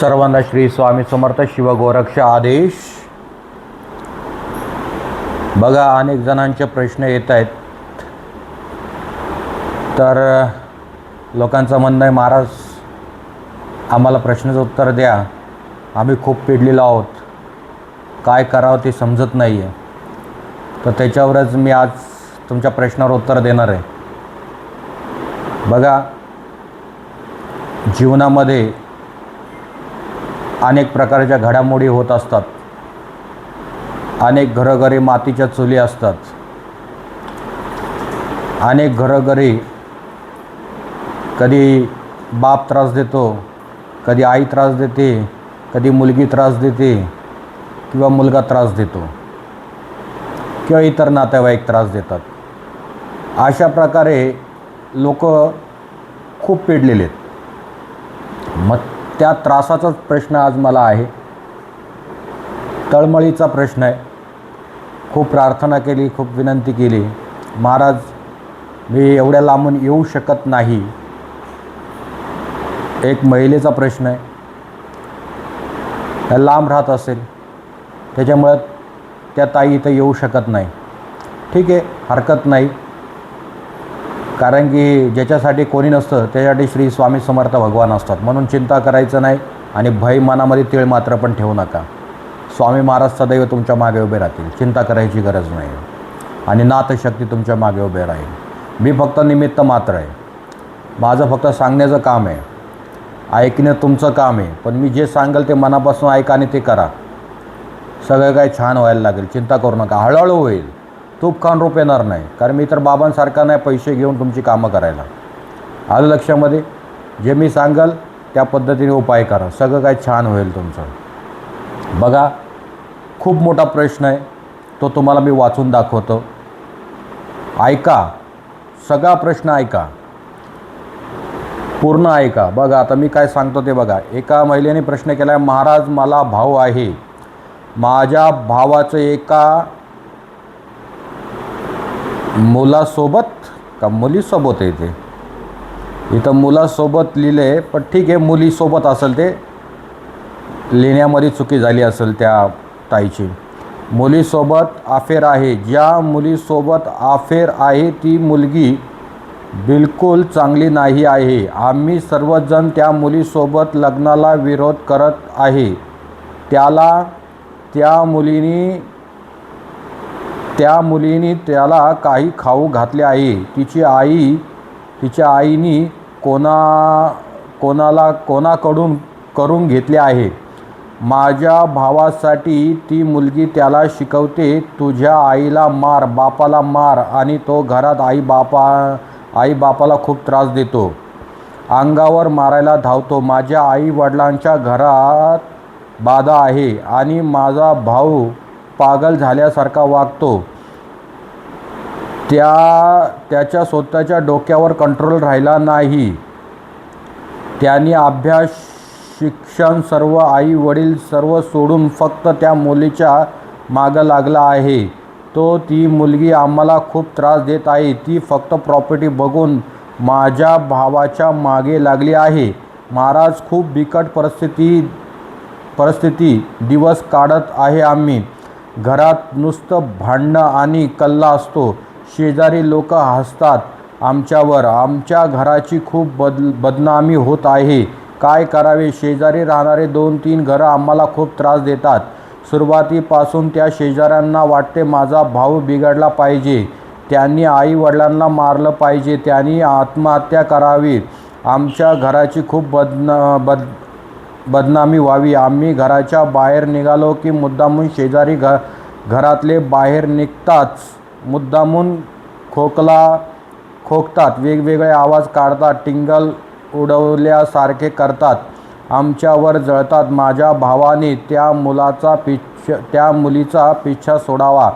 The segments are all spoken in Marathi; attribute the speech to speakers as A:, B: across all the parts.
A: सर्वांना श्री स्वामी समर्थ शिवगोरक्ष आदेश. बघा अनेक जणांचे प्रश्न येत आहेत. तर लोकांचं म्हणणं आहे महाराज आम्हाला प्रश्नाचं उत्तर द्या. आम्ही खूप पिडलेलो आहोत. काय करावं ते समजत नाही आहे तर त्याच्यावरच मी आज तुमच्या प्रश्नावर उत्तर देणार आहे. बघा जीवनामध्ये अनेक प्रकारच्या घडामोडी होत असतात. अनेक घरोघरी मातीच्या चुली असतात. अनेक घरोघरी कधी बाप त्रास देतो कधी आई त्रास देते कधी मुलगी त्रास देते किंवा मुलगा त्रास देतो किंवा इतर नातेवाईक त्रास देतात. अशा प्रकारे लोक खूप पिडलेले आहेत. मग त्या त्रासाचाच प्रश्न आज मला आहे. तळमळीचा प्रश्न आहे. खूप प्रार्थना केली खूप विनंती केली. महाराज मी एवढ्या लांबून येऊ शकत नाही. एक महिलेचा प्रश्न आहे. त्या लांब राहत असेल त्याच्यामुळं त्या ताई इथं येऊ शकत नाही. ठीक आहे हरकत नाही. कारण की ज्याच्यासाठी कोणी नसतं त्याच्यासाठी श्री स्वामी समर्थ भगवान असतात. म्हणून चिंता करायचं नाही आणि भय मनामध्ये तीळ मात्र पण ठेवू नका. स्वामी महाराज सदैव तुमच्या मागे उभे राहतील. चिंता करायची गरज नाही. आणि नाथशक्ती तुमच्या मागे उभे राहील. मी फक्त निमित्त मात्र आहे. माझं फक्त सांगण्याचं काम आहे. ऐकणं तुमचं काम आहे. पण मी जे सांगेल ते मनापासून ऐका आणि ते करा. सगळं काही छान व्हायला लागेल. चिंता करू नका. हळूहळू होईल. तूप खाऊन रूप येणार नाही. कारण मी तर बाबांसारखा नाही पैसे घेऊन तुमची कामं करायला. आलं लक्षामध्ये? जे मी सांगाल त्या पद्धतीने उपाय करा. सगळं काय छान होईल तुमचं. बघा खूप मोठा प्रश्न आहे. तो तुम्हाला मी वाचून दाखवतो. ऐका. सगळा प्रश्न ऐका. पूर्ण ऐका. बघा आता मी काय सांगतो ते बघा. एका महिलेने प्रश्न केला आहे महाराज मला भाऊ आहे. माझ्या भावाचं एका मुलासोबत का मुलीसोबत आहे ते? इथं मुलासोबत लिहिले पण ठीक आहे मुलीसोबत असेल ते. लिहिण्यामध्ये चुकी झाली असेल त्या ताईची. मुलीसोबत आफेर आहे. ज्या मुलीसोबत आफेर आहे ती मुलगी बिलकुल चांगली नाही आहे. आम्ही सर्वजण त्या मुलीसोबत लग्नाला विरोध करत आहे. त्याला त्या मुलीनी त्या मुलीने त्याला काही खाऊ घातले आहे. तिची आई तिच्या आईनी कोणा कोणाला कोणाकडून करून घेतले आहे? माझ्या भावासाठी ती मुलगी त्याला शिकवते तुझ्या आईला मार बापाला मार आणि तो घरात आई बापा आई बापाला खूप त्रास देतो. अंगावर मारायला धावतो. माझ्या आई वडिलांच्या घरात बाधा आहे आणि माझा भाऊ पागल झाल्यासारखा वागतो. त्या त्याच्या स्वतःच्या डोक्यावर कंट्रोल राहिला नाही. त्यांनी अभ्यास शिक्षण सर्व आई वडील सर्व सोडून फक्त त्या मुलीच्या मागं लागला आहे. तो ती मुलगी आम्हाला खूप त्रास देत आहे. ती फक्त प्रॉपर्टी बघून माझ्या भावाच्या मागे लागली आहे. महाराज खूप बिकट परिस्थिती परिस्थिती दिवस काढत आहे आम्ही. घरात नुसतं भांडणं आणि कल्ला असतो. शेजारी लोक हसतात. आमच्यावर आमच्या घराची खूप बद बदनामी होत आहे. काय करावे? शेजारी राहणारे दोन तीन घरं आम्हाला खूप त्रास देतात. सुरुवातीपासून त्या शेजाऱ्यांना वाटते माझा भाऊ बिघडला पाहिजे. त्यांनी आई वडिलांना मारलं पाहिजे. त्यांनी आत्महत्या करावी. आमच्या घराची खूप बदना बद बदनामी व्हावी. आम्ही घराच्या बाहेर निघालो की मुद्दामून शेजारी घ घरातले बाहेर निघताच मुद्दामून खोकला खोकतात. वेगवेगळे आवाज काढतात टिंगल उडवल्यासारखे करतात. आमच्यावर जळतात. माझ्या भावाने त्या मुलाचा पिच्छ त्या मुलीचा पिच्छा सोडावा.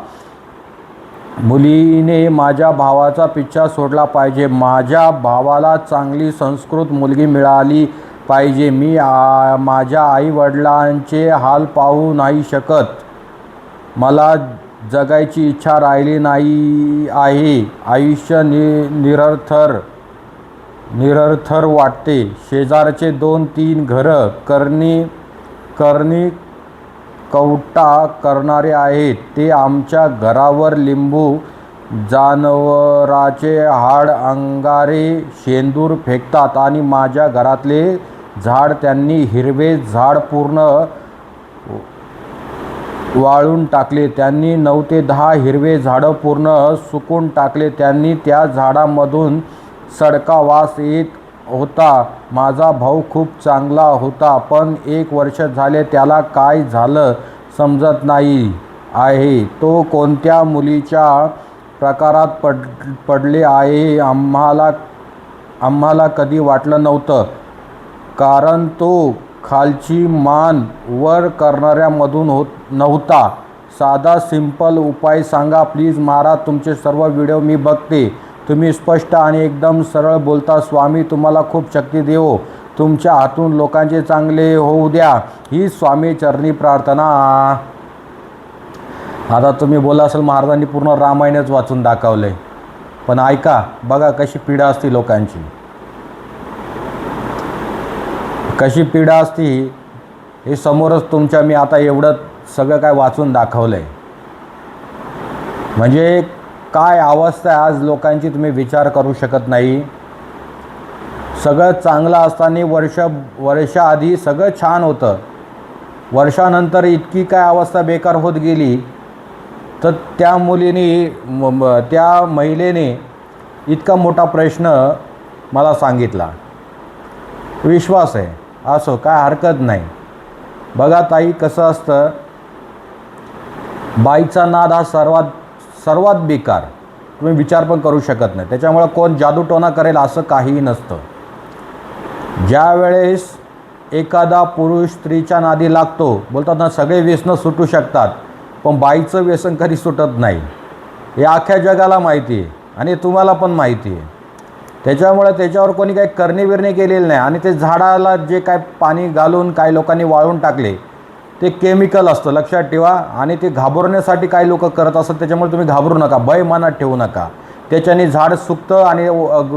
A: मुलीने माझ्या भावाचा पिच्छा सोडला पाहिजे. माझ्या भावाला चांगली संस्कृत मुलगी मिळाली. पाहिजे. मी आ माझ्या आईवडिलांचे हाल पाहू नाही शकत. मला जगायची इच्छा राहिली नाही आहे. आयुष्य नि निरर्थर निरर्थर वाटते. शेजारचे दोन तीन घरं करणी करणी कवटा करणारे आहेत. ते आमच्या घरावर लिंबू जानवराचे हाड अंगारे शेंदूर फेकतात आणि माझ्या घरातले झाड त्यांनी हिरवे झाड पूर्ण वाळून टाकले. त्यांनी नऊ ते दहा हिरवे झाडं पूर्ण सुकून टाकले. त्यांनी त्या झाडामधून सडका वास येत होता. माझा भाऊ खूप चांगला होता पण एक वर्ष झाले त्याला काय झालं समजत नाही आहे. तो कोणत्या मुलीच्या प्रकारात पड पडले आहे आम्हाला आम्हाला कधी वाटलं नव्हतं. कारण तो खालची मान वर करणाऱ्यामधून होत नव्हता. साधा सिंपल उपाय सांगा. प्लीज महाराज तुमचे सर्व व्हिडिओ मी बघते. तुम्ही स्पष्ट आणि एकदम सरळ बोलता. स्वामी तुम्हाला खूप शक्ती देवो. तुमच्या हातून लोकांचे चांगले होऊ द्या. ही स्वामी चरणी प्रार्थना. आता तुम्ही बोला असेल महाराजांनी पूर्ण रामायणच वाचून दाखवलं आहे पण ऐका बघा कशी पीडा असते लोकांची. कशी पीडा असती हे समोरच तुमच्या मी आता एवढं सगळं काय वाचून दाखवलं आहे म्हणजे काय अवस्था आहे आज लोकांची तुम्ही विचार करू शकत नाही. सगळं चांगलं असताना वर्ष वर्षाआधी सगळं छान होतं. वर्षानंतर इतकी काय अवस्था बेकार होत गेली. तर त्या मुलीने म- त्या महिलेने इतका मोठा प्रश्न मला सांगितला. विश्वास आहे. असो काय हरकत नाही. बघा ताई कसं असतं? बाईचा नाद हा सर्वात सर्वात बेकार. तुम्ही विचार पण करू शकत नाही. त्याच्यामुळं कोण जादूटोना करेल असं काहीही नसतं. ज्यावेळेस एखादा पुरुष स्त्रीच्या नादी लागतो बोलतात ना सगळे व्यसनं सुटू शकतात पण बाईचं व्यसन कधी सुटत नाही. हे अख्ख्या जगाला माहिती आहे आणि तुम्हाला पण माहिती आहे. त्याच्यामुळे त्याच्यावर कोणी काही करणे बिरणे केलेली नाही. आणि ते झाडाला जे काय पाणी घालून काही लोकांनी वाळून टाकले ते केमिकल असतं लक्षात ठेवा. आणि ते घाबरण्यासाठी काही लोक करत असतात त्याच्यामुळे तुम्ही घाबरू नका भय मनात ठेवू नका. त्याच्याने झाड सुकतं आणि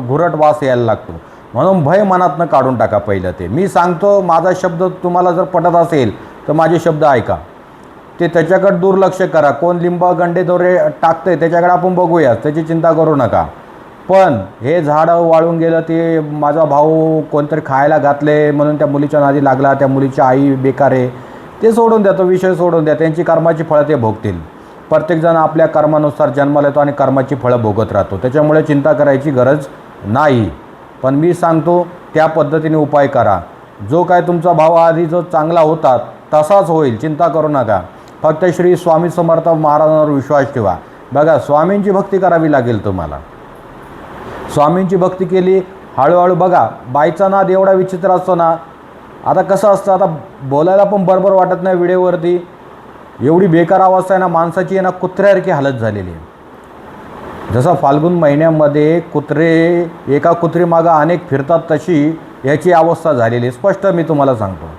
A: घुरट वास यायला लागतो. म्हणून भय मनातनं काढून टाका पहिलं ते. मी सांगतो माझा शब्द तुम्हाला जर पटत असेल तर माझे शब्द ऐका. ते त्याच्याकडे दुर्लक्ष करा. कोण लिंब गंडे दोरे टाकतंय त्याच्याकडे आपण बघूया. त्याची चिंता करू नका. पण हे झाडं वाळून गेलं ते माझा भाऊ कोणतरी खायला घातले म्हणून त्या मुलीच्या नादी लागला त्या मुलीची आई बेकार आहे. ते सोडून द्या तो विषय सोडून द्या. त्यांची कर्माची फळं ते भोगतील. प्रत्येकजण आपल्या कर्मानुसार जन्माला येतो आणि कर्माची फळं भोगत राहतो. त्याच्यामुळे चिंता करायची गरज नाही. पण मी सांगतो त्या पद्धतीने उपाय करा. जो काय तुमचा भाव आधी जो चांगला होता तसाच होईल. चिंता करू नका. फक्त श्री स्वामी समर्थ महाराजांवर विश्वास ठेवा. बघा स्वामींची भक्ती करावी लागेल तुम्हाला. स्वामींची भक्ती केली. हळूहळू बघा बाईचा नाद एवढा विचित्र असतो ना आता कसं असतं आता बोलायला पण बरोबर वाटत नाही व्हिडिओवरती. एवढी बेकार अवस्था आहे ना माणसाची आहे ना कुत्र्यासारखी हालत झालेली आहे. जसं फाल्गुन महिन्यामध्ये कुत्रे एका कुत्रीमागं अनेक फिरतात तशी याची अवस्था झालेली आहे. स्पष्ट मी तुम्हाला सांगतो.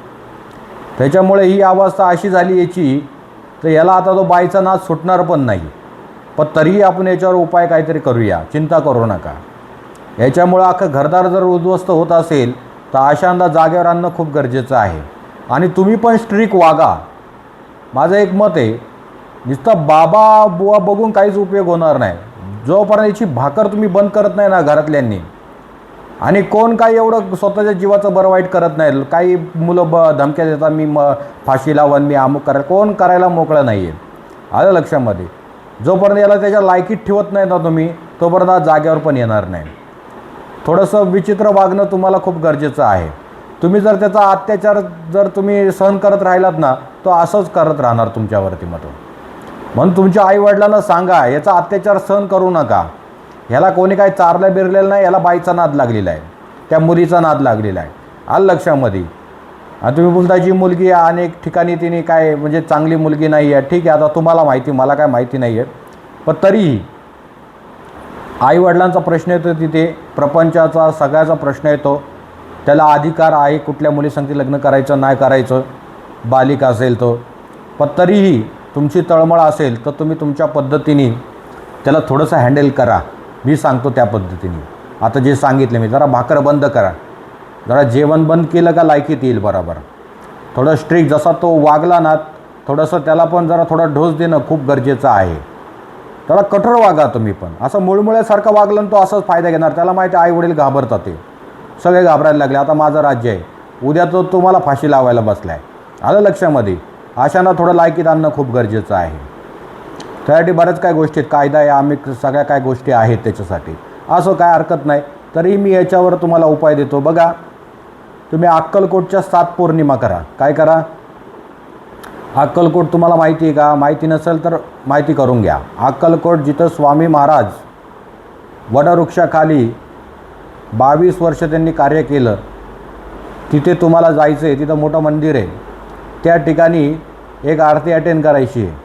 A: त्याच्यामुळे ही अवस्था अशी झाली याची तर याला आता तो बाईचा नाद सुटणार पण नाही. पण तरीही आपण याच्यावर उपाय काहीतरी करूया. चिंता करू नका. याच्यामुळं अख्खं घरदार जर उद्ध्वस्त होत असेल तर अशांदा जागेवर आणणं खूप गरजेचं आहे. आणि तुम्ही पण स्ट्रिक वागा. माझं एक मत आहे नुसतं बाबा बुवा बघून काहीच उपयोग होणार नाही. जोपर्यंत याची भाकर तुम्ही बंद करत नाही ना घरातल्यांनी आणि कोण काही एवढं स्वतःच्या जीवाचं बरं वाईट करत नाही काही मुलं ब धमक्या देतात मी म फाशी लावन मी अमुक करा कोण करायला मोकळं नाही आहे आलं लक्षामध्ये? जोपर्यंत याला त्याच्या लायकीत ठेवत नाही ना तुम्ही तोपर्यंत जागेवर पण येणार नाही. थोडंसं विचित्र वागणं तुम्हाला खूप गरजेचं आहे. तुम्ही जर त्याचा अत्याचार जर तुम्ही सहन करत राहिलात ना तो असंच करत राहणार तुमच्यावरती मग म्हणून तुमच्या आईवडिलांना सांगा याचा अत्याचार सहन करू नका. ह्याला कोणी काही चारलं बिरलेलं नाही याला बाईचा नाद लागलेला आहे. त्या मुलीचा नाद लागलेला आहे. आलं लक्षामध्ये? आणि तुम्ही बोलता जी मुलगी आहे अनेक ठिकाणी तिने काय म्हणजे चांगली मुलगी नाही आहे ठीक आहे आता तुम्हाला माहिती मला काय माहिती नाही आहे पण तरीही आईवडिलांचा प्रश्न येतो तिथे प्रपंचाचा सगळ्याचा प्रश्न येतो. त्याला अधिकार आहे कुठल्या मुलीसंगती लग्न करायचं नाही करायचं बालिक असेल तो. पण तरीही तुमची तळमळ असेल तर तुम्ही तुमच्या पद्धतीने त्याला थोडंसं हँडल करा. मी सांगतो त्या पद्धतीने. आता जे सांगितले मी जरा भाकर बंद करा. जरा जेवण बंद केलं का लायकीत येईल बरोबर. थोडं स्ट्रिक जसा तो वागला ना थोडंसं त्याला पण जरा थोडा ढोस देणं खूप गरजेचं आहे. त्याला कठोर वागा तुम्ही पण. असं मुळमुळ्यासारखं वागलं आणि तो असंच फायदा घेणार. त्याला माहिती आई वडील घाबरतात ते. सगळे घाबरायला लागले. आता माझं राज्य आहे. उद्या तो तुम्हाला फाशी लावायला बसला आहे आलं लक्षामध्ये? अशांना थोडं लायकीत आणणं खूप गरजेचं आहे. त्यासाठी बऱ्याच काय गोष्टी आहेत. कायदा आहे आम्ही सगळ्या काय गोष्टी आहेत त्याच्यासाठी. असं काय हरकत नाही. तरी मी याच्यावर तुम्हाला उपाय देतो. बघा तुम्ही अक्कलकोटच्या सात पौर्णिमा करा. काय करा? अक्कलकोट तुम्हाला माहिती आहे का? माहिती नसेल तर माहिती करून घ्या. अक्कलकोट जिथं स्वामी महाराज वडवृक्षाखाली बावीस वर्ष त्यांनी कार्य केलं तिथे तुम्हाला जायचं आहे. तिथं मोठं मंदिर आहे. त्या ठिकाणी एक आरती अटेंड करायची आहे.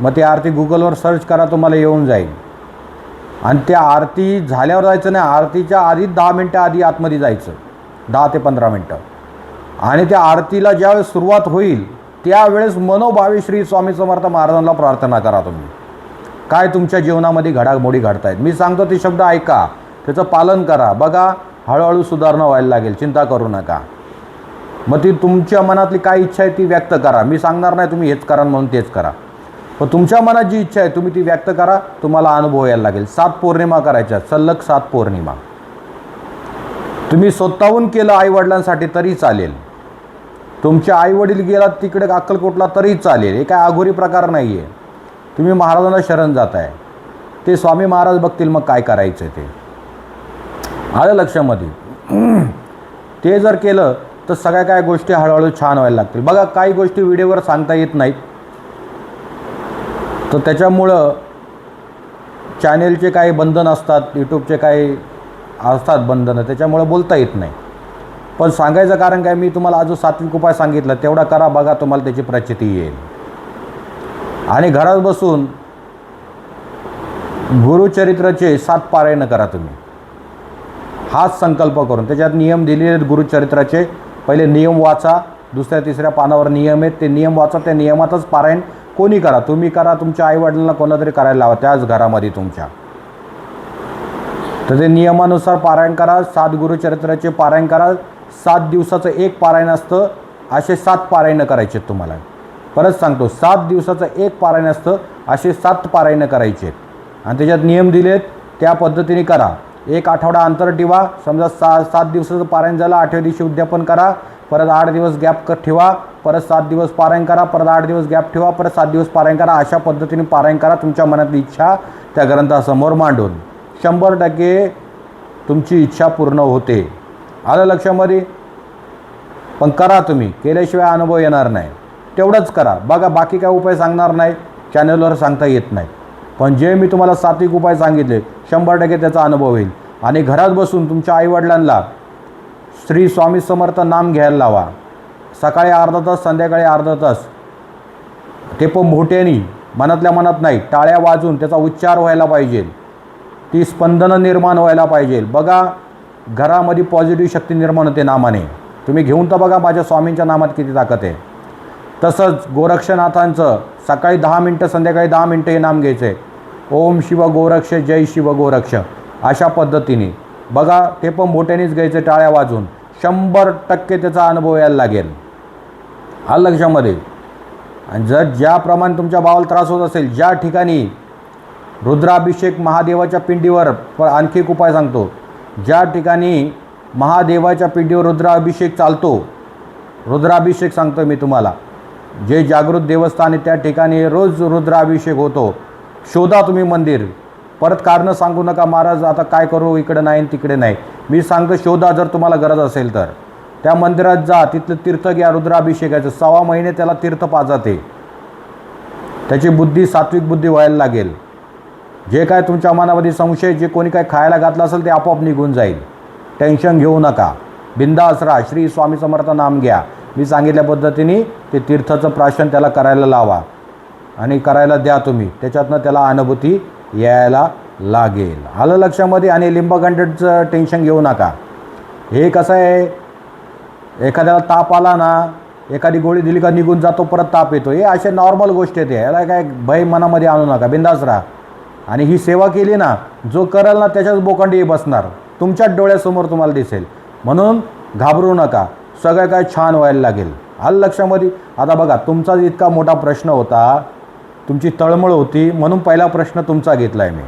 A: मग ती आरती गुगलवर सर्च करा तुम्हाला येऊन जाईल. आणि त्या आरती झाल्यावर जायचं नाही. आरतीच्या आधी दहा मिनटं आधी आतमध्ये जायचं. दहा ते पंधरा मिनटं. आणि त्या आरतीला ज्यावेळेस सुरुवात होईल त्यावेळेस मनोभावी श्री स्वामी समर्थ महाराजांना प्रार्थना करा तुम्ही. काय तुमच्या जीवनामध्ये घडामोडी घडतायत? मी सांगतो ते शब्द ऐका. त्याचं पालन करा. बघा हळूहळू सुधारणा व्हायला लागेल. चिंता करू नका. मग ती तुमच्या मनातली काय इच्छा आहे ती व्यक्त करा. मी सांगणार नाही तुम्ही हेच करा म्हणून तेच करा. पण तुमच्या मनात जी इच्छा आहे तुम्ही ती व्यक्त करा. तुम्हाला अनुभव यायला लागेल. सात पौर्णिमा करायच्या. सलग सात पौर्णिमा. तुम्ही स्वतःहून केलं आईवडिलांसाठी तरी चालेल. तुमचे आईवडील गेलात तिकडे अक्कलकोटला तरी चालेल. हे काय अघोरी प्रकार नाही आहे तुम्ही महाराजांना शरण जात आहे ते स्वामी महाराज बघतील मग काय करायचं ते. आलं लक्षामध्ये? ते जर केलं तर सगळ्या काय गोष्टी हळूहळू छान व्हायला लागतील. बघा काही गोष्टी व्हिडिओवर सांगता येत नाहीत. तर त्याच्यामुळं चॅनेलचे काही बंधन असतात यूट्यूबचे काही असतात बंधनं. त्याच्यामुळं बोलता येत नाही. पण सांगायचं कारण काय मी तुम्हाला अजून सात्विक उपाय सांगितला तेवढा करा बघा तुम्हाला त्याची प्रचिती येईल. आणि घरात बसून गुरुचरित्राचे सात पारायण करा तुम्ही. हाच संकल्प करून. त्याच्यात नियम दिलेले आहेत गुरुचरित्राचे. पहिले नियम वाचा दुसऱ्या तिसऱ्या पानावर नियम आहेत. ते नियम वाचा त्या नियमातच पारायण कोणी करा? तुम्ही करा तुमच्या आईवडिलांना कोणाला तरी करायला लावा त्याच घरामध्ये तुमच्या. तर ते नियमानुसार पारायण करा सात गुरुचरित्राचे पारायण करा सात दिवसाचं एक पारायण असतं असे सात पारायणं करायचे आहेत तुम्हाला. परत सांगतो सात दिवसाचं एक पारायण असतं असे सात पारायणं करायचे आहेत. आणि त्याच्यात नियम दिलेत त्या पद्धतीने करा. एक आठवडा अंतर ठेवा समजा सा सात दिवसाचं पारायण झालं आठव्या दिवशी उद्यापन करा परत आठ दिवस गॅप ठेवा परत सात दिवस पारायण करा परत आठ दिवस गॅप ठेवा परत सात दिवस पारायण करा अशा पद्धतीने पारायण करा तुमच्या मनातली इच्छा त्या ग्रंथासमोर मांडून. शंभर टक्के तुमची इच्छा पूर्ण होते. आलं लक्षामध्ये पण करा तुम्ही. केल्याशिवाय अनुभव येणार नाही. तेवढंच करा. बघा बाकी काय उपाय सांगणार नाही. चॅनलवर सांगता येत नाही. पण जे मी तुम्हाला सात्विक उपाय सांगितले शंभर टक्के त्याचा अनुभव होईल. आणि घरात बसून तुमच्या आईवडिलांना श्री स्वामी समर्थ नाम घ्यायला लावा. सकाळी अर्धा तास संध्याकाळी अर्धा तास. ते पण मोठ्यानी मनातल्या मनात नाही. टाळ्या वाजून त्याचा उच्चार व्हायला पाहिजे. ती स्पंदनं निर्माण व्हायला पाहिजे. बघा घरामध्ये पॉझिटिव्ह शक्ती निर्माण होते नामाने. तुम्ही घेऊन तर बघा माझ्या स्वामींच्या नामात किती ताकद आहे. तसंच गोरक्षनाथांचं सकाळी दहा मिनटं संध्याकाळी दहा मिनटं हे नाम घ्यायचं. आहे ओम शिव गोरक्ष जय शिव गोरक्ष. अशा पद्धतीने. बघा ते पण मोठ्यानेच घ्यायचं टाळ्या वाजून. शंभर टक्के त्याचा अनुभव यायला लागेल. हा लक्षामध्ये? आणि जर ज्याप्रमाणे तुमच्या भावाला त्रास होत असेल ज्या ठिकाणी रुद्राभिषेक महादेवाच्या पिंडीवर आणखी एक उपाय सांगतो. ज्या ठिकाणी महादेवाच्या पिढीवर रुद्राभिषेक चालतो रुद्राभिषेक सांगतो मी तुम्हाला. जे जागृत देवस्थान आहे त्या ठिकाणी रोज रुद्राभिषेक होतो. शोधा तुम्ही मंदिर. परत कारणं सांगू नका महाराज आता काय करू इकडे नाही तिकडे नाही. मी सांगतो शोधा जर तुम्हाला गरज असेल तर. त्या मंदिरात जा तिथलं तीर्थ घ्या रुद्राभिषेकाचं. सव्वा महिने त्याला तीर्थ पाजाते. त्याची बुद्धी सात्विक बुद्धी व्हायला लागेल. जे काय तुमच्या मनामध्ये संशय जे कोणी काय खायला घातलं असेल ते आपोआप निघून जाईल. टेन्शन घेऊ नका. बिंदास राहा. श्री स्वामी समर्थ नाम घ्या. मी सांगितल्या पद्धतीने ते तीर्थाचं प्राशन त्याला करायला लावा. आणि करायला द्या तुम्ही. त्याच्यातनं त्याला अनुभूती यायला लागेल. आलं लक्षामध्ये आणि लिंबगंडचं टेन्शन घेऊ नका. हे कसं आहे? एखाद्याला ताप आला ना एखादी गोळी दिली का निघून जातो परत ताप येतो. हे असे नॉर्मल गोष्टी आहेत. याला काय भय मनामध्ये आणू नका. बिंदास राहा. आणि ही सेवा केली ना जो करेल ना त्याच्याच बोकांडी बसणार. तुमच्याच डोळ्यासमोर तुम्हाला दिसेल. म्हणून घाबरू नका. सगळं काय छान व्हायला लागेल. आलं लक्षामध्ये? आता बघा तुमचा इतका मोठा प्रश्न होता. तुमची तळमळ होती. म्हणून पहिला प्रश्न तुमचा घेतला आहे मी.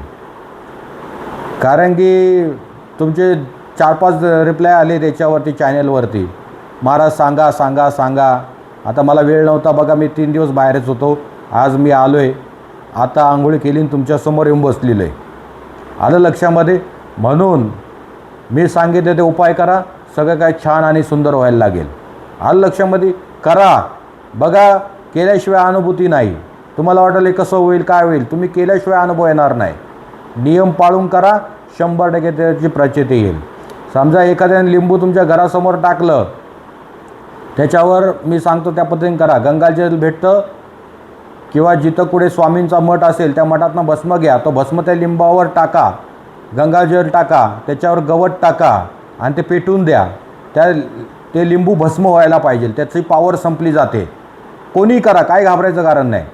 A: कारण की तुमचे चार पाच रिप्लाय आले त्याच्यावरती चॅनेलवरती महाराज सांगा सांगा सांगा. आता मला वेळ नव्हता. बघा मी तीन दिवस बाहेरच होतो. आज मी आलो आहे आता आंघोळी केली आणि तुमच्यासमोर येऊन बसलेलं. आहे आलं लक्षामध्ये? म्हणून मी सांगितले ते उपाय करा सगळं काय छान आणि सुंदर व्हायला लागेल. आलं लक्षामध्ये? करा. बघा केल्याशिवाय अनुभूती नाही. तुम्हाला वाटेल हे कसं होईल काय होईल? तुम्ही केल्याशिवाय अनुभव येणार नाही. नियम पाळून करा शंभर टक्के त्याची प्रचिती येईल. समजा एखाद्याने लिंबू तुमच्या घरासमोर टाकलं त्याच्यावर मी सांगतो त्या पद्धतीने करा. गंगाजल भेटतं किंवा जिथं कुठे स्वामींचा मठ असेल त्या मठातनं भस्म घ्या. तो भस्म त्या लिंबावर टाका. गंगाजल टाका. त्याच्यावर गवत टाका. आणि ते पेटून द्या. त्या ते लिंबू भस्म व्हायला पाहिजे. त्याची पावर संपली जाते. कोणी करा. काय घाबरायचं कारण नाही.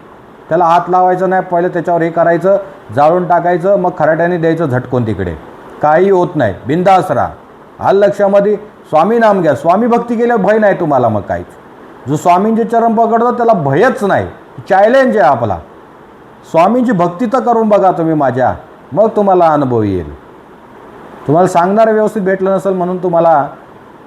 A: त्याला हात लावायचं नाही. पहिलं त्याच्यावर हे करायचं. जाळून टाकायचं. मग खराट्याने द्यायचं झटकून तिकडे. काही होत नाही. बिंदास राहा. आल लक्षामध्ये स्वामी नाम घ्या. स्वामी भक्ती केल्यावर भय नाही तुम्हाला मग काहीच. जो स्वामींचे चरण पकडतो त्याला भयच नाही. चॅलेंज आहे आपला. स्वामींची भक्ती तर करून बघा तुम्ही माझ्या. मग तुम्हाला अनुभव येईल. तुम्हाला सांगणारं व्यवस्थित भेटलं नसेल म्हणून तुम्हाला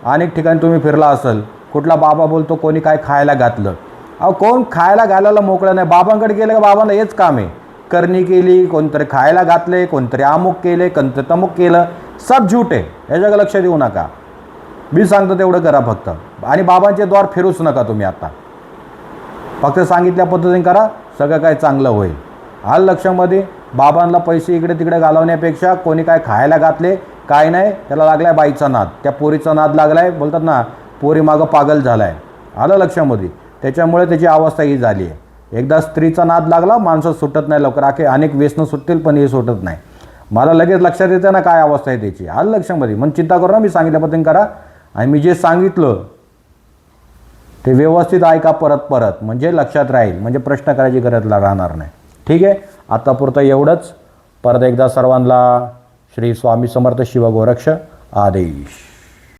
A: अनेक ठिकाणी तुम्ही फिरला असेल. कुठला बाबा बोलतो कोणी काय खायला घातलं. अहो कोण खायला घालायला मोकळं नाही. बाबांकडे गेलं का बाबांना हेच काम आहे. करणी केली कोणतरी खायला घातले कोणतरी अमुक केले कोणतं तमुक केलं. सब झूट आहे. याच्याकडे लक्ष देऊ नका. मी सांगतो तेवढं करा फक्त. आणि बाबांचे द्वार फिरूच नका तुम्ही आता. फक्त सांगितल्या पद्धतीने करा सगळं काय चांगलं होईल. हाल लक्षामध्ये बाबांना पैसे इकडे तिकडे घालवण्यापेक्षा कोणी काय खायला घातले काय नाही त्याला लागलाय बाईचा नाद. त्या पोरीचा नाद लागलाय बोलतात ना पोरी मागं पागल झालाय. आलं लक्षामध्ये. त्याच्यामुळे त्याची अवस्था ही झाली आहे. एकदा स्त्रीचा नाद लागला माणसं सुटत नाही लवकर. आखे अनेक व्यसनं सुटतील पण हे सुटत नाही. मला लगेच लक्षात येतं ना काय अवस्था आहे त्याची. आलं लक्षामध्ये. मग चिंता करू ना मी सांगितल्या पद्धतीने करा. आणि मी जे सांगितलं ते व्यवस्थित ऐका परत परत म्हणजे लक्षात राहील म्हणजे प्रश्न करायची गरज राहणार नाही. ठीक आहे? आतापुरतं एवढंच. परत एकदा सर्वांना श्री स्वामी समर्थ शिवगोरक्ष आदेश.